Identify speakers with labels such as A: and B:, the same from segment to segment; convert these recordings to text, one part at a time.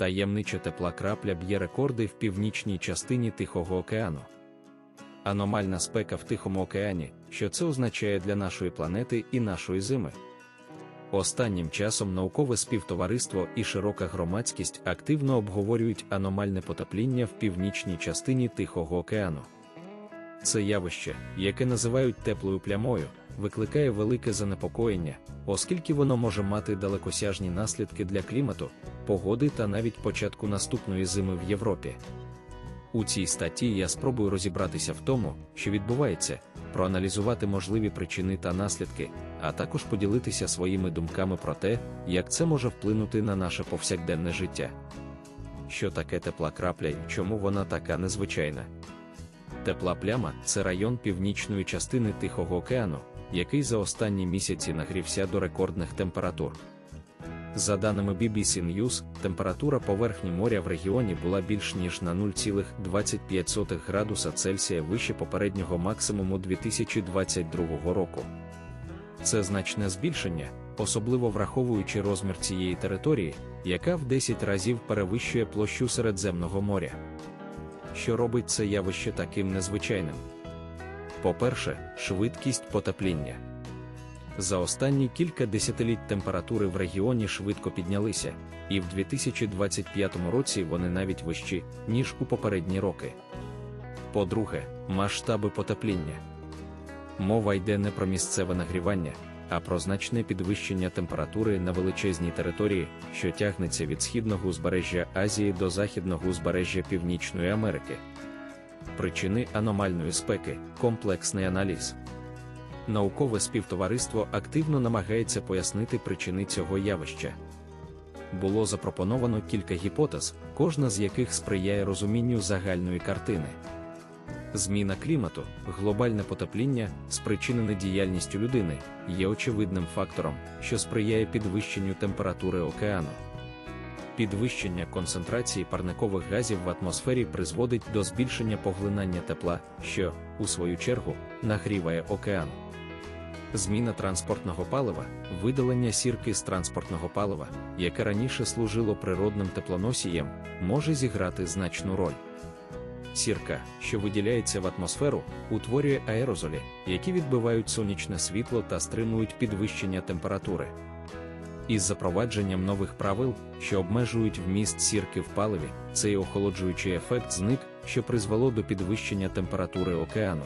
A: таємнича тепла крапля б'є рекорди в північній частині Тихого океану. Аномальна спека в Тихому океані, що це означає для нашої планети і нашої зими. Останнім часом наукове співтовариство і широка громадськість активно обговорюють аномальне потепління в північній частині Тихого океану. Це явище, яке називають теплою плямою, викликає велике занепокоєння, оскільки воно може мати далекосяжні наслідки для клімату, погоди та навіть початку наступної зими в Європі. У цій статті я спробую розібратися в тому, що відбувається, проаналізувати можливі причини та наслідки, а також поділитися своїми думками про те, як це може вплинути на наше повсякденне життя. Що таке тепла крапля і чому вона така незвичайна? Тепла пляма це район північної частини Тихого океану, який за останні місяці нагрівся до рекордних температур. За даними BBC News, температура поверхні моря в регіоні була більш ніж на 0,25 градуса Цельсія вище попереднього максимуму 2022 року. Це значне збільшення, особливо враховуючи розмір цієї території, яка в 10 разів перевищує площу Середземного моря. Що робить це явище таким незвичайним? По-перше, швидкість потепління. За останні кілька десятиліть температури в регіоні швидко піднялися, і в 2025 році вони навіть вищі, ніж у попередні роки. По-друге, масштаби потепління. Мова йде не про місцеве нагрівання, а про значне підвищення температури на величезній території, що тягнеться від східного узбережжя Азії до західного узбережжя Північної Америки. Причини аномальної спеки, комплексний аналіз. Наукове співтовариство активно намагається пояснити причини цього явища. Було запропоновано кілька гіпотез, кожна з яких сприяє розумінню загальної картини. Зміна клімату, глобальне потепління, спричинене діяльністю людини, є очевидним фактором, що сприяє підвищенню температури океану. Підвищення концентрації парникових газів в атмосфері призводить до збільшення поглинання тепла, що, у свою чергу, нагріває океан. Зміна транспортного палива, видалення сірки з транспортного палива, яке раніше служило природним теплоносієм, може зіграти значну роль. Сірка, що виділяється в атмосферу, утворює аерозолі, які відбивають сонячне світло та стримують підвищення температури. Із запровадженням нових правил, що обмежують вміст сірки в паливі, цей охолоджуючий ефект зник, що призвело до підвищення температури океану.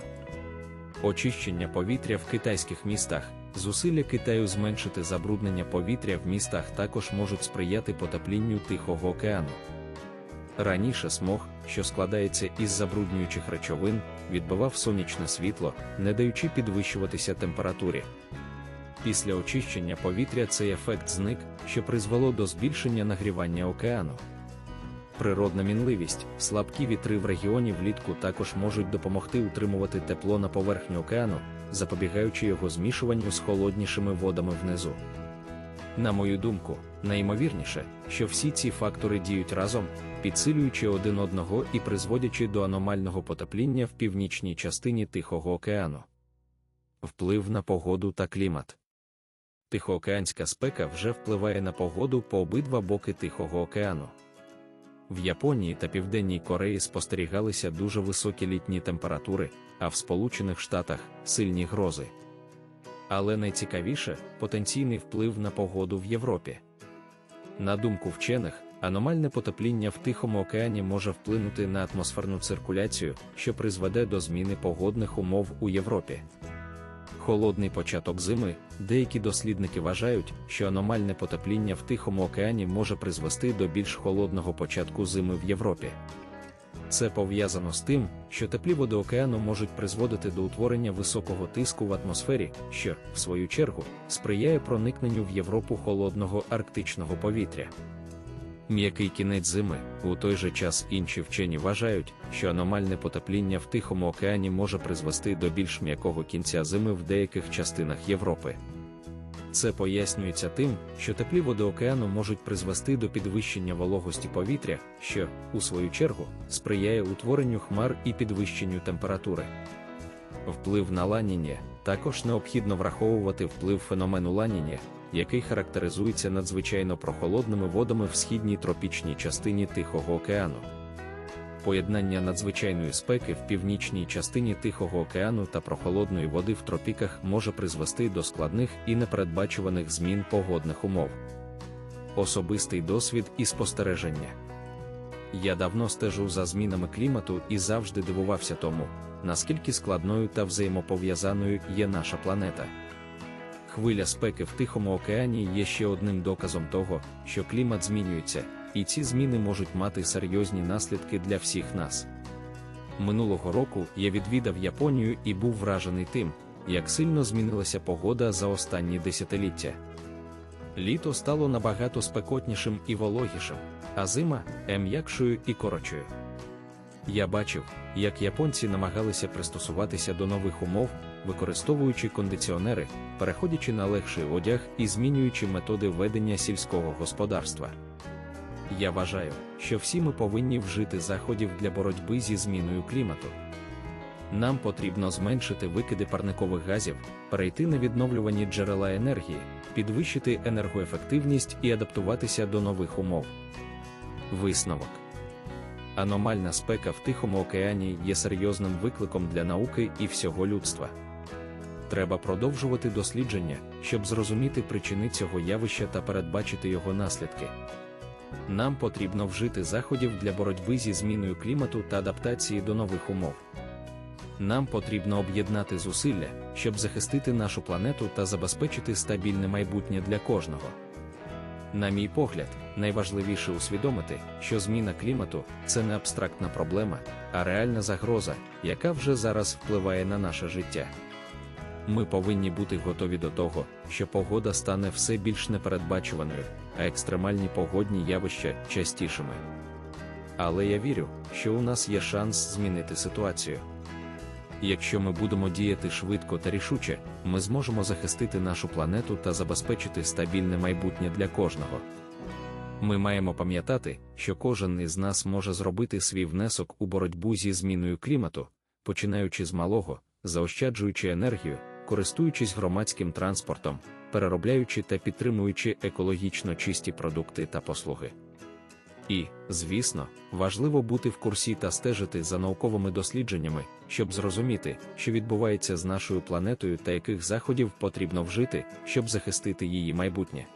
A: Очищення повітря в китайських містах, зусилля Китаю зменшити забруднення повітря в містах також можуть сприяти потеплінню Тихого океану. Раніше смог, що складається із забруднюючих речовин, відбивав сонячне світло, не даючи підвищуватися температурі. Після очищення повітря цей ефект зник, що призвело до збільшення нагрівання океану. Природна мінливість, слабкі вітри в регіоні влітку також можуть допомогти утримувати тепло на поверхні океану, запобігаючи його змішуванню з холоднішими водами внизу. На мою думку, найімовірніше, що всі ці фактори діють разом, підсилюючи один одного і призводячи до аномального потепління в північній частині Тихого океану. Вплив на погоду та клімат. Тихоокеанська спека вже впливає на погоду по обидва боки Тихого океану. В Японії та Південній Кореї спостерігалися дуже високі літні температури, а в Сполучених Штатах сильні грози. Але найцікавіше потенційний вплив на погоду в Європі. На думку вчених, аномальне потепління в Тихому океані може вплинути на атмосферну циркуляцію, що призведе до зміни погодних умов у Європі. Холодний початок зими, деякі дослідники вважають, що аномальне потепління в Тихому океані може призвести до більш холодного початку зими в Європі. Це пов'язано з тим, що теплі води океану можуть призводити до утворення високого тиску в атмосфері, що, в свою чергу, сприяє проникненню в Європу холодного арктичного повітря. М'який кінець зими, у той же час інші вчені вважають, що аномальне потепління в Тихому океані може призвести до більш м'якого кінця зими в деяких частинах Європи. Це пояснюється тим, що теплі води океану можуть призвести до підвищення вологості повітря, що, у свою чергу, сприяє утворенню хмар і підвищенню температури. Вплив на ланіння також необхідно враховувати вплив феномену ланіння, який характеризується надзвичайно прохолодними водами в східній тропічній частині Тихого океану. Поєднання надзвичайної спеки в північній частині Тихого океану та прохолодної води в тропіках може призвести до складних і непередбачуваних змін погодних умов. Особистий досвід і спостереження. Я давно стежу за змінами клімату і завжди дивувався тому, наскільки складною та взаємопов'язаною є наша планета. Хвиля спеки в Тихому океані є ще одним доказом того, що клімат змінюється, і ці зміни можуть мати серйозні наслідки для всіх нас. Минулого року я відвідав Японію і був вражений тим, як сильно змінилася погода за останні десятиліття. Літо стало набагато спекотнішим і вологішим, а зима м'якшою і коротшою. Я бачив, як японці намагалися пристосуватися до нових умов, використовуючи кондиціонери, переходячи на легший одяг і змінюючи методи ведення сільського господарства. Я вважаю, що всі ми повинні вжити заходів для боротьби зі зміною клімату. Нам потрібно зменшити викиди парникових газів, перейти на відновлювані джерела енергії, підвищити енергоефективність і адаптуватися до нових умов. Висновок Аномальна спека в Тихому океані є серйозним викликом для науки і всього людства. Треба продовжувати дослідження, щоб зрозуміти причини цього явища та передбачити його наслідки. Нам потрібно вжити заходів для боротьби зі зміною клімату та адаптації до нових умов. Нам потрібно об'єднати зусилля, щоб захистити нашу планету та забезпечити стабільне майбутнє для кожного. На мій погляд, найважливіше усвідомити, що зміна клімату це не абстрактна проблема, а реальна загроза, яка вже зараз впливає на наше життя. Ми повинні бути готові до того, що погода стане все більш непередбачуваною, а екстремальні погодні явища частішими. Але я вірю, що у нас є шанс змінити ситуацію. Якщо ми будемо діяти швидко та рішуче, ми зможемо захистити нашу планету та забезпечити стабільне майбутнє для кожного. Ми маємо пам'ятати, що кожен із нас може зробити свій внесок у боротьбу зі зміною клімату, починаючи з малого, заощаджуючи енергію, користуючись громадським транспортом, переробляючи та підтримуючи екологічно чисті продукти та послуги. І, звісно, важливо бути в курсі та стежити за науковими дослідженнями, щоб зрозуміти, що відбувається з нашою планетою та яких заходів потрібно вжити, щоб захистити її майбутнє.